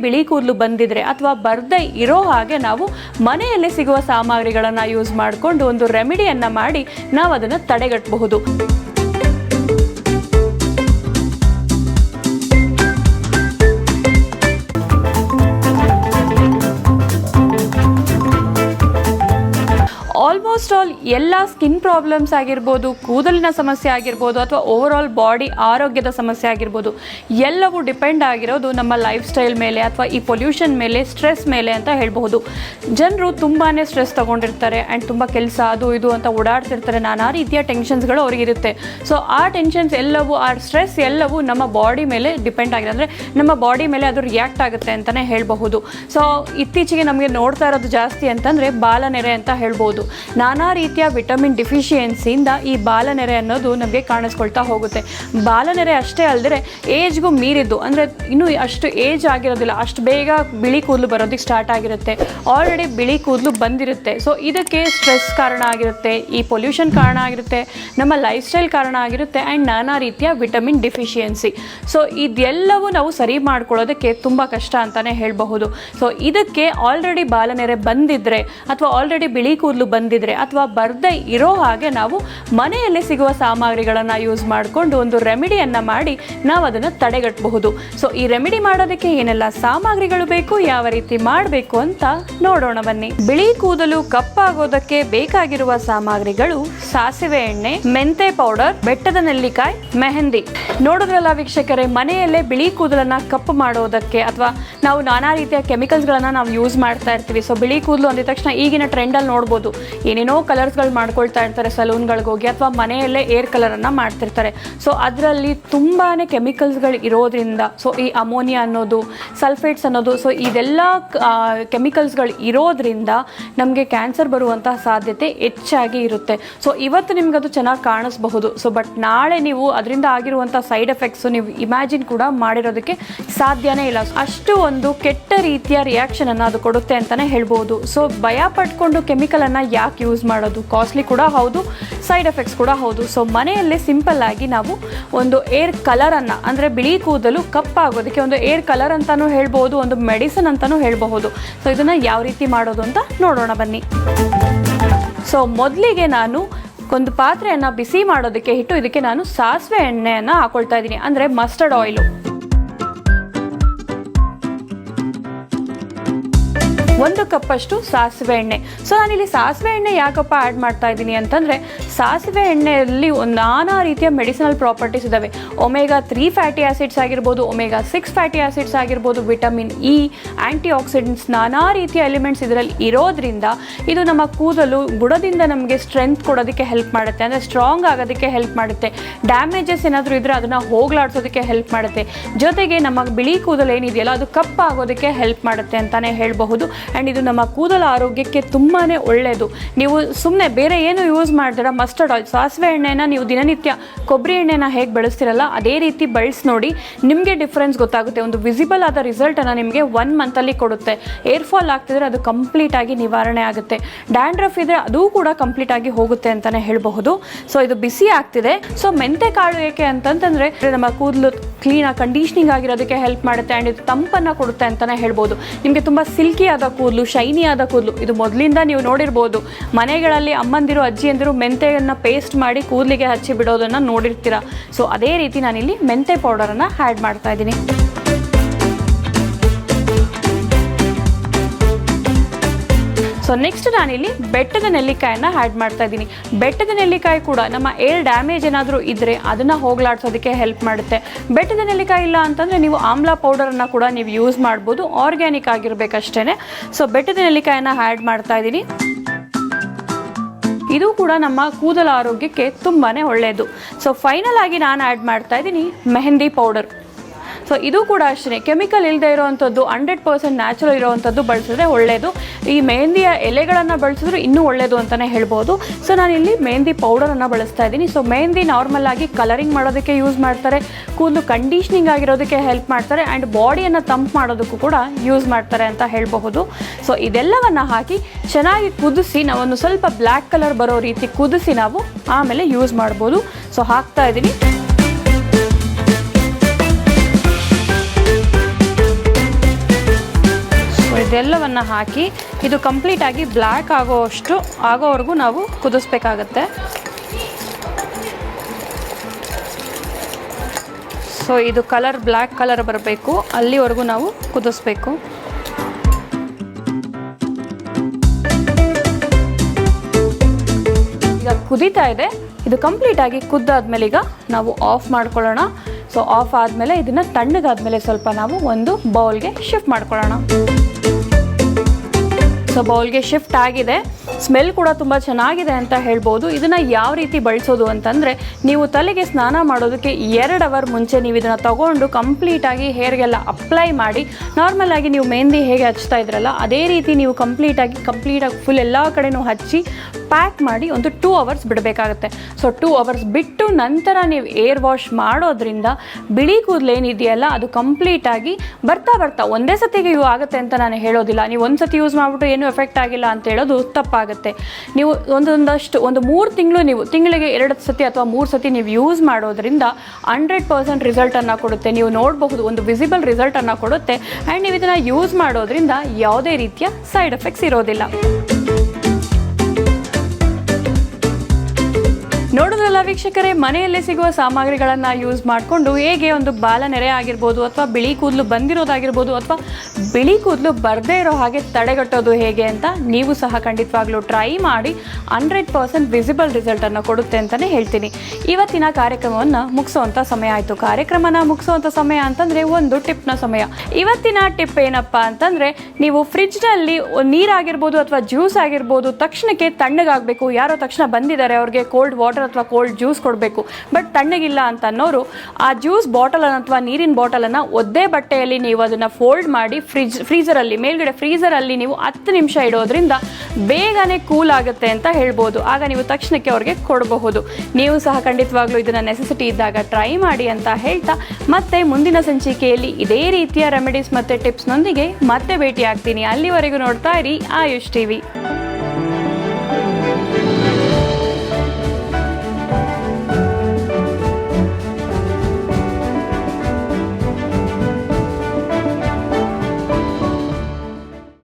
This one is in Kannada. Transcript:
ಬಿಳಿ ಕೂದಲು ಬಂದಿದ್ರೆ ಅಥವಾ ಬರ್ದೇ ಇರೋ ಹಾಗೆ ನಾವು ಮನೆಯಲ್ಲೇ ಸಿಗುವ ಸಾಮಗ್ರಿಗಳನ್ನು ಯೂಸ್ ಮಾಡಿಕೊಂಡು ಒಂದು ರೆಮಿಡಿಯನ್ನು ಮಾಡಿ ನಾವು ಅದನ್ನು ತಡೆಗಟ್ಟಬಹುದು ಆಲ್ಮೋಸ್ಟ್ ಆಲ್ ಎಲ್ಲ ಸ್ಕಿನ್ ಪ್ರಾಬ್ಲಮ್ಸ್ ಆಗಿರ್ಬೋದು, ಕೂದಲಿನ ಸಮಸ್ಯೆ ಆಗಿರ್ಬೋದು, ಅಥವಾ ಓವರ್ ಆಲ್ ಬಾಡಿ ಆರೋಗ್ಯದ ಸಮಸ್ಯೆ ಆಗಿರ್ಬೋದು, ಎಲ್ಲವೂ ಡಿಪೆಂಡ್ ಆಗಿರೋದು ನಮ್ಮ ಲೈಫ್ ಸ್ಟೈಲ್ ಮೇಲೆ ಅಥವಾ ಈ ಪೊಲ್ಯೂಷನ್ ಮೇಲೆ ಸ್ಟ್ರೆಸ್ ಮೇಲೆ ಅಂತ ಹೇಳಬಹುದು. ಜನರು ತುಂಬಾ ಸ್ಟ್ರೆಸ್ ತಗೊಂಡಿರ್ತಾರೆ ಆ್ಯಂಡ್ ತುಂಬ ಕೆಲಸ ಅದು ಇದು ಅಂತ ಓಡಾಡ್ತಿರ್ತಾರೆ. ನಾನಾ ರೀತಿಯ ಟೆನ್ಷನ್ಸ್ಗಳು ಅವ್ರಿಗಿರುತ್ತೆ ಸೊ ಆ ಟೆನ್ಷನ್ಸ್ ಎಲ್ಲವೂ, ಆ ಸ್ಟ್ರೆಸ್ ಎಲ್ಲವೂ ನಮ್ಮ ಬಾಡಿ ಮೇಲೆ ಡಿಪೆಂಡ್ ಆಗಿದೆ. ಅಂದರೆ ನಮ್ಮ ಬಾಡಿ ಮೇಲೆ ಅದು ರಿಯಾಕ್ಟ್ ಆಗುತ್ತೆ ಅಂತಲೇ ಹೇಳಬಹುದು. ಸೊ ಇತ್ತೀಚೆಗೆ ನಮಗೆ ನೋಡ್ತಾ ಇರೋದು ಜಾಸ್ತಿ ಅಂತಂದರೆ ಬಾಲನೆರೆ ಅಂತ ಹೇಳ್ಬೋದು. ನಾನಾ ರೀತಿಯ ವಿಟಮಿನ್ ಡಿಫಿಷಿಯನ್ಸಿಯಿಂದ ಈ ಬಾಲನೆರೆ ಅನ್ನೋದು ನಮಗೆ ಕಾಣಿಸ್ಕೊಳ್ತಾ ಹೋಗುತ್ತೆ. ಬಾಲನೆರೆ ಅಷ್ಟೇ ಅಲ್ಲದೆ ಏಜ್ಗೂ ಮೀರಿದ್ದು, ಅಂದರೆ ಇನ್ನೂ ಅಷ್ಟು ಏಜ್ ಆಗಿರೋದಿಲ್ಲ, ಅಷ್ಟು ಬೇಗ ಬಿಳಿ ಕೂದಲು ಬರೋದಕ್ಕೆ ಸ್ಟಾರ್ಟ್ ಆಗಿರುತ್ತೆ. ಆಲ್ರೆಡಿ ಬಿಳಿ ಕೂದಲು ಬಂದಿರುತ್ತೆ. ಸೊ ಇದಕ್ಕೆ ಸ್ಟ್ರೆಸ್ ಕಾರಣ ಆಗಿರುತ್ತೆ, ಈ ಪೊಲ್ಯೂಷನ್ ಕಾರಣ ಆಗಿರುತ್ತೆ, ನಮ್ಮ ಲೈಫ್ ಸ್ಟೈಲ್ ಕಾರಣ ಆಗಿರುತ್ತೆ ಆ್ಯಂಡ್ ನಾನಾ ರೀತಿಯ ವಿಟಮಿನ್ ಡಿಫಿಷಿಯನ್ಸಿ ಸೊ ಇದೆಲ್ಲವೂ ನಾವು ಸರಿ ಮಾಡ್ಕೊಳ್ಳೋದಕ್ಕೆ ತುಂಬ ಕಷ್ಟ ಅಂತಲೇ ಹೇಳಬಹುದು. ಸೊ ಇದಕ್ಕೆ ಆಲ್ರೆಡಿ ಬಾಲನೆರೆ ಬಂದಿದ್ದರೆ ಅಥವಾ ಆಲ್ರೆಡಿ ಬಿಳಿ ಕೂದಲು ಬಂದಿದ್ರೆ ಅಥವಾ ಬರ್ದೇ ಇರೋ ಹಾಗೆ ನಾವು ಮನೆಯಲ್ಲೇ ಸಿಗುವ ಸಾಮಗ್ರಿಗಳನ್ನು ಯೂಸ್ ಮಾಡಿಕೊಂಡು ಒಂದು ರೆಮಿಡಿಯನ್ನು ಮಾಡಿ ನಾವು ಅದನ್ನು ತಡೆಗಟ್ಟಬಹುದು ಸೊ ಈ ರೆಮಿಡಿ ಮಾಡೋದಕ್ಕೆ ಏನೆಲ್ಲ ಸಾಮಗ್ರಿಗಳು ಬೇಕು, ಯಾವ ರೀತಿ ಮಾಡಬೇಕು ಅಂತ ನೋಡೋಣ ಬನ್ನಿ. ಬಿಳಿ ಕೂದಲು ಕಪ್ಪಾಗೋದಕ್ಕೆ ಬೇಕಾಗಿರುವ ಸಾಮಗ್ರಿಗಳು ಸಾಸಿವೆ ಎಣ್ಣೆ, ಮೆಂತೆ ಪೌಡರ್, ಬೆಟ್ಟದ ನೆಲ್ಲಿಕಾಯಿ, ಮೆಹಂದಿ. ನೋಡಿದ್ರಲ್ಲ ವೀಕ್ಷಕರೇ, ಮನೆಯಲ್ಲೇ ಬಿಳಿ ಕೂದಲನ್ನ ಕಪ್ಪು ಮಾಡೋದಕ್ಕೆ ಅಥವಾ ನಾವು ನಾನಾ ರೀತಿಯ ಕೆಮಿಕಲ್ಸ್ಗಳನ್ನ ನಾವು ಯೂಸ್ ಮಾಡ್ತಾ ಇರ್ತೀವಿ. ಸೊ ಬಿಳಿ ಕೂದಲು ಅಂದಿದ ತಕ್ಷಣ ಈಗಿನ ಟ್ರೆಂಡಲ್ಲಿ ನೋಡ್ಬೋದು. ಏನೇನೋ ಕಲರ್ಸ್ಗಳು ಮಾಡ್ಕೊಳ್ತಾ ಇರ್ತಾರೆ ಸಲೂನ್ಗಳಿಗೆ ಹೋಗಿ ಅಥವಾ ಮನೆಯಲ್ಲೇ ಏರ್ ಕಲರನ್ನು ಮಾಡ್ತಿರ್ತಾರೆ. ಸೊ ಅದರಲ್ಲಿ ತುಂಬಾ ಕೆಮಿಕಲ್ಸ್ಗಳು ಇರೋದ್ರಿಂದ, ಸೊ ಈ ಅಮೋನಿಯಾ ಅನ್ನೋದು, ಸಲ್ಫೇಟ್ಸ್ ಅನ್ನೋದು, ಸೊ ಇದೆಲ್ಲ ಕೆಮಿಕಲ್ಸ್ಗಳು ಇರೋದ್ರಿಂದ ನಮಗೆ ಕ್ಯಾನ್ಸರ್ ಬರುವಂತಹ ಸಾಧ್ಯತೆ ಹೆಚ್ಚಾಗಿ ಇರುತ್ತೆ. ಸೊ ಇವತ್ತು ನಿಮ್ಗೆ ಅದು ಚೆನ್ನಾಗಿ ಕಾಣಿಸ್ಬಹುದು. ಸೊ ಬಟ್ ನಾಳೆ ನೀವು ಅದರಿಂದ ಆಗಿರುವಂಥ ಸೈಡ್ ಎಫೆಕ್ಟ್ಸ್ ನೀವು ಇಮ್ಯಾಜಿನ್ ಕೂಡ ಮಾಡಿರೋದಕ್ಕೆ ಸಾಧ್ಯನೇ ಇಲ್ಲ. ಅಷ್ಟು ಒಂದು ಕೆಟ್ಟ ರೀತಿಯ ರಿಯಾಕ್ಷನ್ ಅನ್ನು ಅದು ಕೊಡುತ್ತೆ ಅಂತಾನೆ ಹೇಳ್ಬೋದು ಸೊ ಭಯ ಪಟ್ಕೊಂಡು ಕೆಮಿಕಲ್ ಅನ್ನ ಯಾಕೆ ಯೂಸ್ ಮಾಡೋದು ಕಾಸ್ಟ್ಲಿ ಕೂಡ ಹೌದು ಸೈಡ್ ಎಫೆಕ್ಟ್ಸ್ ಕೂಡ ಹೌದು. ಸೊ ಮನೆಯಲ್ಲೇ ಸಿಂಪಲ್ ಆಗಿ ನಾವು ಒಂದು ಏರ್ ಕಲರನ್ನು ಅಂದರೆ ಬಿಳಿ ಕೂದಲು ಕಪ್ಪಾಗೋದಕ್ಕೆ ಒಂದು ಏರ್ ಕಲರ್ ಅಂತಲೂ ಹೇಳ್ಬೋದು, ಒಂದು ಮೆಡಿಸಿನ್ ಅಂತಲೂ ಹೇಳಬಹುದು. ಸೊ ಇದನ್ನು ಯಾವ ರೀತಿ ಮಾಡೋದು ಅಂತ ನೋಡೋಣ ಬನ್ನಿ. ಸೊ ಮೊದಲಿಗೆ ನಾನು ಒಂದು ಪಾತ್ರೆಯನ್ನು ಬಿಸಿ ಮಾಡೋದಕ್ಕೆ ಇಟ್ಟು, ಇದಕ್ಕೆ ನಾನು ಸಾಸಿವೆ ಎಣ್ಣೆಯನ್ನು ಹಾಕೊಳ್ತಾ ಇದ್ದೀನಿ. ಅಂದರೆ ಮಸ್ಟರ್ಡ್ ಆಯಿಲು ಒಂದು ಕಪ್ಪಷ್ಟು ಸಾಸಿವೆ ಎಣ್ಣೆ. ಸೊ ನಾನಿಲ್ಲಿ ಸಾಸಿವೆ ಎಣ್ಣೆ ಯಾಕಪ್ಪ ಆ್ಯಡ್ ಮಾಡ್ತಾ ಇದ್ದೀನಿ ಅಂತಂದರೆ, ಸಾಸಿವೆ ಎಣ್ಣೆಯಲ್ಲಿ ನಾನಾ ರೀತಿಯ ಮೆಡಿಸಿನಲ್ ಪ್ರಾಪರ್ಟೀಸ್ ಇದ್ದಾವೆ ಒಮೆಗಾ ತ್ರೀ ಫ್ಯಾಟಿ ಆಸಿಡ್ಸ್ ಆಗಿರ್ಬೋದು ಒಮೆಗಾ ಸಿಕ್ಸ್ ಫ್ಯಾಟಿ ಆಸಿಡ್ಸ್ ಆಗಿರ್ಬೋದು ವಿಟಮಿನ್ ಇ ಆ್ಯಂಟಿ ಆಕ್ಸಿಡೆಂಟ್ಸ್ ನಾನಾ ರೀತಿಯ ಎಲಿಮೆಂಟ್ಸ್ ಇದರಲ್ಲಿ ಇರೋದ್ರಿಂದ ಇದು ನಮ್ಮ ಕೂದಲು ಬುಡದಿಂದ ನಮಗೆ ಸ್ಟ್ರೆಂತ್ ಕೊಡೋದಕ್ಕೆ ಹೆಲ್ಪ್ ಮಾಡುತ್ತೆ. ಅಂದರೆ ಸ್ಟ್ರಾಂಗ್ ಆಗೋದಕ್ಕೆ ಹೆಲ್ಪ್ ಮಾಡುತ್ತೆ. ಡ್ಯಾಮೇಜಸ್ ಏನಾದರೂ ಇದ್ದರೆ ಅದನ್ನು ಹೋಗ್ಲಾಡ್ಸೋದಕ್ಕೆ ಹೆಲ್ಪ್ ಮಾಡುತ್ತೆ. ಜೊತೆಗೆ ನಮ್ಮ ಬಿಳಿ ಕೂದಲು ಏನಿದೆಯಲ್ಲ, ಅದು ಕಪ್ಪಾಗೋದಕ್ಕೆ ಹೆಲ್ಪ್ ಮಾಡುತ್ತೆ ಅಂತಲೇ ಹೇಳಬಹುದು. ಆ್ಯಂಡ್ ಇದು ನಮ್ಮ ಕೂದಲ ಆರೋಗ್ಯಕ್ಕೆ ತುಂಬಾ ಒಳ್ಳೆಯದು ನೀವು ಸುಮ್ಮನೆ ಬೇರೆ ಏನು ಯೂಸ್ ಮಾಡ್ತೀರಾ? ಮಸ್ಟರ್ಡ್ ಆಯಿಲ್ ಸಾಸಿವೆ ಎಣ್ಣೆನ ನೀವು ದಿನನಿತ್ಯ ಕೊಬ್ಬರಿ ಎಣ್ಣೆನ ಹೇಗೆ ಬಳಸ್ತಿರಲ್ಲ, ಅದೇ ರೀತಿ ಬಳಸಿ ನೋಡಿ. ನಿಮಗೆ ಡಿಫ್ರೆನ್ಸ್ ಗೊತ್ತಾಗುತ್ತೆ. ಒಂದು ವಿಸಿಬಲ್ ಆದ ರಿಸಲ್ಟನ್ನು ನಿಮಗೆ ಒನ್ ಮಂತಲ್ಲಿ ಕೊಡುತ್ತೆ. ಏರ್ ಫಾಲ್ ಆಗ್ತಿದ್ರೆ ಅದು ಕಂಪ್ಲೀಟ್ ಆಗಿ ನಿವಾರಣೆ ಆಗುತ್ತೆ. ಡ್ಯಾಂಡ್ರಫ್ ಇದ್ರೆ ಅದು ಕೂಡ ಕಂಪ್ಲೀಟ್ ಆಗಿ ಹೋಗುತ್ತೆ ಅಂತಲೇ ಹೇಳಬಹುದು. ಸೊ ಇದು ಬಿಸಿ ಆಗ್ತಿದೆ. ಸೊ ಮೆಂತೆ ಕಾಳು ಏಕೆ ಅಂತಂತಂದರೆ ನಮ್ಮ ಕೂದಲು ಕ್ಲೀನಾಗಿ ಕಂಡೀಷ್ನಿಂಗ್ ಆಗಿರೋದಕ್ಕೆ ಹೆಲ್ಪ್ ಮಾಡುತ್ತೆ. ಆ್ಯಂಡ್ ಇದು ತಂಪನ್ನು ಕೊಡುತ್ತೆ ಅಂತಲೇ ಹೇಳ್ಬೋದು ನಿಮಗೆ ತುಂಬ ಸಿಲ್ಕಿ ಆದ ಕೂದಲು ಶೈನಿ ಆದ ಕೂದಲು. ಇದು ಮೊದಲಿಂದ ನೀವು ನೋಡಿರ್ಬೋದು. ಮನೆಗಳಲ್ಲಿ ಅಮ್ಮಂದಿರು, ಅಜ್ಜಿಯಂದಿರು ಮೆಂತೆಯನ್ನು ಪೇಸ್ಟ್ ಮಾಡಿ ಕೂದಲಿಗೆ ಹಚ್ಚಿ ಬಿಡೋದನ್ನು ನೋಡಿರ್ತೀರ? ಸೊ ಅದೇ ರೀತಿ ನಾನಿಲ್ಲಿ ಮೆಂತೆ ಪೌಡರನ್ನು ಆ್ಯಡ್ ಮಾಡ್ತಾ ಇದ್ದೀನಿ. ಸೊ ನೆಕ್ಸ್ಟ್ ನಾನಿಲ್ಲಿ ಬೆಟ್ಟದ ನೆಲ್ಲಿಕಾಯನ್ನು ಆ್ಯಡ್ ಮಾಡ್ತಾ ಇದ್ದೀನಿ. ಬೆಟ್ಟದ ನೆಲ್ಲಿಕಾಯಿ ಕೂಡ ನಮ್ಮ ಏರ್ ಡ್ಯಾಮೇಜ್ ಏನಾದರೂ ಇದ್ದರೆ ಅದನ್ನು ಹೋಗ್ಲಾಡ್ಸೋದಕ್ಕೆ ಹೆಲ್ಪ್ ಮಾಡುತ್ತೆ. ಬೆಟ್ಟದ ನೆಲ್ಲಿಕಾಯಿ ಇಲ್ಲ ಅಂತಂದರೆ ನೀವು ಆಮ್ಲ ಪೌಡರನ್ನು ಕೂಡ ನೀವು ಯೂಸ್ ಮಾಡ್ಬೋದು. ಆರ್ಗ್ಯಾನಿಕ್ ಆಗಿರಬೇಕಷ್ಟೇ ಸೊ ಬೆಟ್ಟದ ನೆಲ್ಲಿಕಾಯನ್ನು ಆ್ಯಡ್ ಮಾಡ್ತಾ ಇದ್ದೀನಿ. ಇದು ಕೂಡ ನಮ್ಮ ಕೂದಲ ಆರೋಗ್ಯಕ್ಕೆ ತುಂಬಾ ಒಳ್ಳೆಯದು ಸೊ ಫೈನಲ್ ಆಗಿ ನಾನು ಆ್ಯಡ್ ಮಾಡ್ತಾ ಇದ್ದೀನಿ ಮೆಹಂದಿ ಪೌಡರ್ ಸೊ ಇದು ಕೂಡ ಅಷ್ಟೇ ಕೆಮಿಕಲ್ ಇಲ್ಲದೆ ಇರೋವಂಥದ್ದು ಹಂಡ್ರೆಡ್ ಪರ್ಸೆಂಟ್ ನ್ಯಾಚುರಲ್ ಇರುವಂಥದ್ದು ಬಳಸಿದ್ರೆ ಒಳ್ಳೆಯದು ಈ ಮೆಹಂದಿಯ ಎಲೆಗಳನ್ನು ಬಳಸಿದ್ರೆ ಇನ್ನೂ ಒಳ್ಳೆಯದು ಅಂತಲೇ ಹೇಳ್ಬೋದು. ಸೊ ನಾನಿಲ್ಲಿ ಮೆಹಂದಿ ಪೌಡರನ್ನು ಬಳಸ್ತಾ ಇದ್ದೀನಿ. ಸೊ ಮೆಹಂದಿ ನಾರ್ಮಲ್ ಆಗಿ ಕಲರಿಂಗ್ ಮಾಡೋದಕ್ಕೆ ಯೂಸ್ ಮಾಡ್ತಾರೆ. ಕೂದಲು ಕಂಡೀಷ್ನಿಂಗ್ ಆಗಿರೋದಕ್ಕೆ ಹೆಲ್ಪ್ ಮಾಡ್ತಾರೆ. ಆ್ಯಂಡ್ ಬಾಡಿಯನ್ನು ತಂಪು ಮಾಡೋದಕ್ಕೂ ಕೂಡ ಯೂಸ್ ಮಾಡ್ತಾರೆ ಅಂತ ಹೇಳಬಹುದು. ಸೊ ಇದೆಲ್ಲವನ್ನು ಹಾಕಿ ಚೆನ್ನಾಗಿ ಕುದಿಸಿ, ನಾವೊಂದು ಸ್ವಲ್ಪ ಬ್ಲ್ಯಾಕ್ ಕಲರ್ ಬರೋ ರೀತಿ ಕುದಿಸಿ ನಾವು ಆಮೇಲೆ ಯೂಸ್ ಮಾಡ್ಬೋದು. ಸೊ ಹಾಕ್ತಾ ಇದ್ದೀನಿ. ಇದೆಲ್ಲವನ್ನು ಹಾಕಿ ಇದು ಕಂಪ್ಲೀಟಾಗಿ ಬ್ಲ್ಯಾಕ್ ಆಗೋವಷ್ಟು ಆಗೋವರೆಗೂ ನಾವು ಕುದಿಸ್ಬೇಕಾಗತ್ತೆ. ಸೊ ಇದು ಕಲರ್ ಬ್ಲ್ಯಾಕ್ ಕಲರ್ ಬರಬೇಕು. ಅಲ್ಲಿವರೆಗೂ ನಾವು ಕುದಿಸ್ಬೇಕು. ಈಗ ಕುದೀತಾ ಇದೆ. ಇದು ಕಂಪ್ಲೀಟಾಗಿ ಕುದ್ದಾದ್ಮೇಲೆ ಈಗ ನಾವು ಆಫ್ ಮಾಡ್ಕೊಳ್ಳೋಣ. ಸೊ ಆಫ್ ಆದಮೇಲೆ ಇದನ್ನು ತಣ್ಣಗಾದ್ಮೇಲೆ ಸ್ವಲ್ಪ ನಾವು ಒಂದು ಬೌಲ್ಗೆ ಶಿಫ್ಟ್ ಮಾಡ್ಕೊಳ್ಳೋಣ. ಸೊ ಬೌಲ್ಗೆ ಶಿಫ್ಟ್ ಆಗಿದೆ. ಸ್ಮೆಲ್ ಕೂಡ ತುಂಬ ಚೆನ್ನಾಗಿದೆ ಅಂತ ಹೇಳ್ಬೋದು. ಇದನ್ನು ಯಾವ ರೀತಿ ಬಳಸೋದು ಅಂತಂದರೆ, ನೀವು ತಲೆಗೆ ಸ್ನಾನ ಮಾಡೋದಕ್ಕೆ ಎರಡು ಅವರ್ ಮುಂಚೆ ನೀವು ಇದನ್ನು ತಗೊಂಡು ಕಂಪ್ಲೀಟಾಗಿ ಹೇರ್ಗೆಲ್ಲ ಅಪ್ಲೈ ಮಾಡಿ ನಾರ್ಮಲ್ ಆಗಿ ನೀವು ಮೆಹಂದಿ ಹೇಗೆ ಹಚ್ತಾ ಇದ್ರಲ್ಲ, ಅದೇ ರೀತಿ ನೀವು ಕಂಪ್ಲೀಟಾಗಿ ಕಂಪ್ಲೀಟಾಗಿ ಫುಲ್ ಎಲ್ಲ ಕಡೆನೂ ಹಚ್ಚಿ ಪ್ಯಾಕ್ ಮಾಡಿ ಒಂದು ಟೂ ಅವರ್ಸ್ ಬಿಡಬೇಕಾಗುತ್ತೆ. ಸೊ ಟೂ ಅವರ್ಸ್ ಬಿಟ್ಟು ನಂತರ ನೀವು ಏರ್ ವಾಶ್ ಮಾಡೋದ್ರಿಂದ ಬಿಳಿ ಕೂದಲು ಏನಿದೆಯಲ್ಲ, ಅದು ಕಂಪ್ಲೀಟಾಗಿ ಬರ್ತಾ ಬರ್ತಾ ಒಂದೇ ಸತಿಗೆ ಇವು ಆಗುತ್ತೆ ಅಂತ ನಾನು ಹೇಳೋದಿಲ್ಲ. ನೀವು ಒಂದು ಸತಿ ಯೂಸ್ ಮಾಡಿಬಿಟ್ಟು ಏನೂ ಎಫೆಕ್ಟ್ ಆಗಿಲ್ಲ ಅಂತ ಹೇಳೋದು ತಪ್ಪಾಗುತ್ತೆ. ನೀವು ಒಂದೊಂದಷ್ಟು, ಒಂದು ಮೂರು ತಿಂಗಳು ನೀವು, ತಿಂಗಳಿಗೆ ಎರಡು ಸತಿ ಅಥವಾ ಮೂರು ಸತಿ ನೀವು ಯೂಸ್ ಮಾಡೋದ್ರಿಂದ ಹಂಡ್ರೆಡ್ ಪರ್ಸೆಂಟ್ ರಿಸಲ್ಟನ್ನು ಕೊಡುತ್ತೆ. ನೀವು ನೋಡಬಹುದು, ಒಂದು ವಿಸಿಬಲ್ ರಿಸಲ್ಟನ್ನು ಕೊಡುತ್ತೆ. ಆ್ಯಂಡ್ ನೀವು ಇದನ್ನು ಯೂಸ್ ಮಾಡೋದ್ರಿಂದ ಯಾವುದೇ ರೀತಿಯ ಸೈಡ್ ಎಫೆಕ್ಟ್ಸ್ ಇರೋದಿಲ್ಲ. ವೀಕ್ಷಕರೇ, ಮನೆಯಲ್ಲೇ ಸಿಗುವ ಸಾಮಗ್ರಿಗಳನ್ನ ಯೂಸ್ ಮಾಡಿಕೊಂಡು ಹೇಗೆ ಒಂದು ಬಾಲ ನೆರೆ ಆಗಿರ್ಬೋದು ಅಥವಾ ಬಿಳಿ ಕೂದಲು ಬಂದಿರೋದಾಗಿರ್ಬೋದು ಅಥವಾ ಬಿಳಿ ಕೂದಲು ಬರದೇ ಇರೋ ಹಾಗೆ ತಡೆಗಟ್ಟೋದು ಹೇಗೆ ಅಂತ ನೀವು ಸಹ ಖಂಡಿತವಾಗ್ಲೂ ಟ್ರೈ ಮಾಡಿ ಹಂಡ್ರೆಡ್ ಪರ್ಸೆಂಟ್ ವಿಸಿಬಲ್ ರಿಸಲ್ಟನ್ನು ಕೊಡುತ್ತೆ ಅಂತಾನೆ ಹೇಳ್ತೀನಿ. ಇವತ್ತಿನ ಕಾರ್ಯಕ್ರಮವನ್ನ ಮುಗಿಸೋವಂಥ ಸಮಯ ಆಯ್ತು. ಕಾರ್ಯಕ್ರಮನ ಮುಗಿಸೋವಂಥ ಸಮಯ ಅಂತಂದ್ರೆ ಒಂದು ಟಿಪ್ನ ಸಮಯ. ಇವತ್ತಿನ ಟಿಪ್ ಏನಪ್ಪ ಅಂತಂದ್ರೆ ನೀವು ಫ್ರಿಜ್ನಲ್ಲಿ ನೀರಾಗಿರ್ಬೋದು ಅಥವಾ ಜ್ಯೂಸ್ ಆಗಿರ್ಬೋದು ತಕ್ಷಣಕ್ಕೆ ತಣ್ಣಗಾಗಬೇಕು. ಯಾರೋ ತಕ್ಷಣ ಬಂದಿದ್ದಾರೆ, ಅವ್ರಿಗೆ ಕೋಲ್ಡ್ ವಾಟರ್ ಅಥವಾ ಕೋಲ್ಡ್ ಜ್ಯೂಸ್ ಕೊಡಬೇಕು. ಬಟ್ ತಣ್ಣಗಿಲ್ಲ ಅಂತ ಅನ್ನೋರು ಆ ಜ್ಯೂಸ್ ಬಾಟಲನ್ನು ಅಥವಾ ನೀರಿನ ಬಾಟಲನ್ನು ಒದ್ದೇ ಬಟ್ಟೆಯಲ್ಲಿ ನೀವು ಅದನ್ನು ಫೋಲ್ಡ್ ಮಾಡಿ ಫ್ರಿಜ್ ಫ್ರೀಸರಲ್ಲಿ ಮೇಲ್ಗಡೆ ಫ್ರೀಸರಲ್ಲಿ ನೀವು ಹತ್ತು ನಿಮಿಷ ಇಡೋದ್ರಿಂದ ಬೇಗನೆ ಕೂಲ್ ಆಗುತ್ತೆ ಅಂತ ಹೇಳ್ಬೋದು. ಆಗ ನೀವು ತಕ್ಷಣಕ್ಕೆ ಅವ್ರಿಗೆ ಕೊಡಬಹುದು. ನೀವು ಸಹ ಖಂಡಿತವಾಗ್ಲೂ ಇದನ್ನು ನೆಸೆಸಿಟಿ ಇದ್ದಾಗ ಟ್ರೈ ಮಾಡಿ ಅಂತ ಹೇಳ್ತಾ ಮತ್ತೆ ಮುಂದಿನ ಸಂಚಿಕೆಯಲ್ಲಿ ಇದೇ ರೀತಿಯ ರೆಮಿಡೀಸ್ ಮತ್ತು ಟಿಪ್ಸ್ನೊಂದಿಗೆ ಮತ್ತೆ ಭೇಟಿ ಆಗ್ತೀನಿ ಅಲ್ಲಿವರೆಗೂ ನೋಡ್ತಾ ಇರಿ ಆಯುಷ್ ಟಿವಿ.